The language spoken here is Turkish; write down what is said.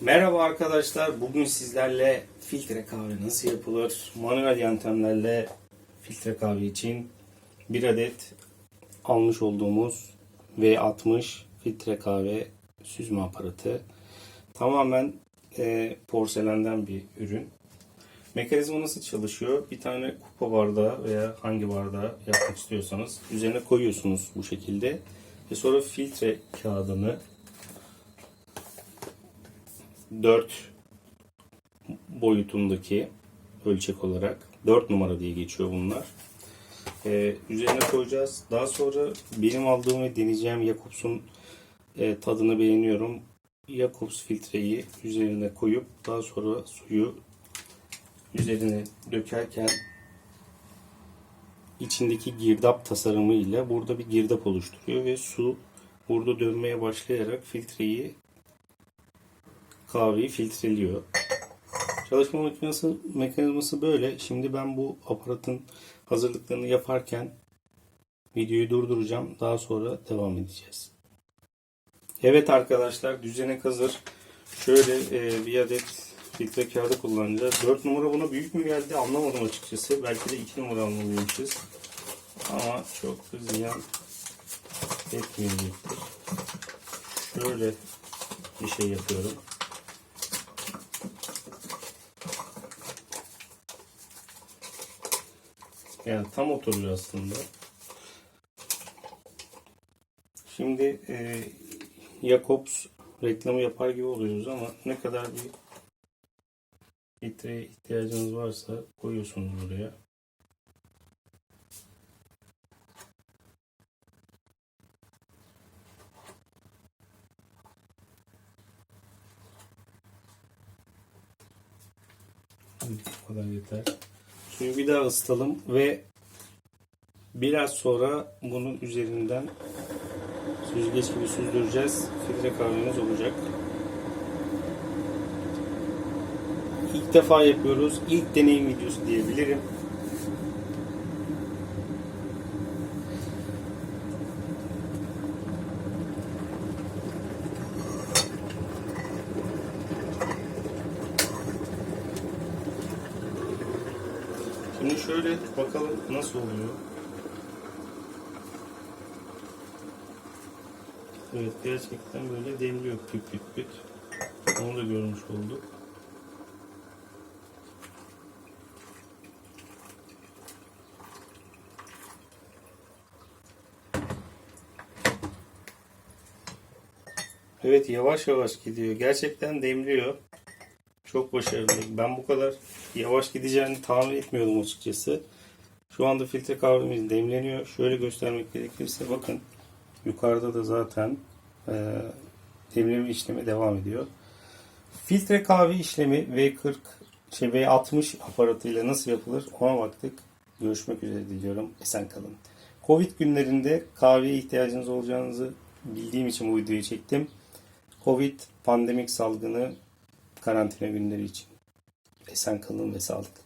Merhaba arkadaşlar. Bugün sizlerle filtre kahve nasıl yapılır? Manuel yöntemlerle filtre kahve için bir adet almış olduğumuz V60 filtre kahve süzme aparatı. Tamamen e, porselenden bir ürün. Mekanizma nasıl çalışıyor? Bir tane kupa bardağı veya hangi bardağı yapmak istiyorsanız üzerine koyuyorsunuz bu şekilde. Ve sonra filtre kağıdını 4 boyutundaki ölçek olarak 4 numara diye geçiyor bunlar. Ee, üzerine koyacağız. Daha sonra benim aldığım ve deneyeceğim Jakobs'un e, tadını beğeniyorum. Jakobs filtreyi üzerine koyup daha sonra suyu üzerine dökerken içindeki girdap tasarımı ile burada bir girdap oluşturuyor ve su burada dönmeye başlayarak filtreyi kahveyi filtreliyor. Çalışma makinesi mekanizması böyle. Şimdi ben bu aparatın hazırlıklarını yaparken videoyu durduracağım. Daha sonra devam edeceğiz. Evet arkadaşlar düzenek hazır. Şöyle e, bir adet filtre kağıdı kullanacağız. 4 numara buna büyük mü geldi anlamadım açıkçası. Belki de 2 numara almalıymışız. Ama çok da ziyan etmeyecektir. Şöyle bir şey yapıyorum. Yani tam oturuyor aslında. Şimdi e, Jacobs reklamı yapar gibi oluyoruz ama ne kadar bir litreye ihtiyacınız varsa koyuyorsunuz buraya. Bu kadar yeter. Suyu bir daha ısıtalım ve biraz sonra bunun üzerinden süzgeç gibi süzdüreceğiz. Filtre kahvemiz olacak. İlk defa yapıyoruz. İlk deneyim videosu diyebilirim. Şimdi şöyle bakalım nasıl oluyor. Evet gerçekten böyle demliyor püt püt püt. Onu da görmüş olduk. Evet yavaş yavaş gidiyor. Gerçekten demliyor. Çok başarılı. Ben bu kadar yavaş gideceğini tahmin etmiyordum açıkçası. Şu anda filtre kahvemiz demleniyor. Şöyle göstermek gerekirse bakın yukarıda da zaten e, demleme işlemi devam ediyor. Filtre kahve işlemi V40 şey V60 aparatıyla nasıl yapılır ona baktık. Görüşmek üzere diliyorum. Esen kalın. Covid günlerinde kahveye ihtiyacınız olacağınızı bildiğim için bu videoyu çektim. Covid pandemik salgını karantina günleri için. Esen kalın ve sağlıklı.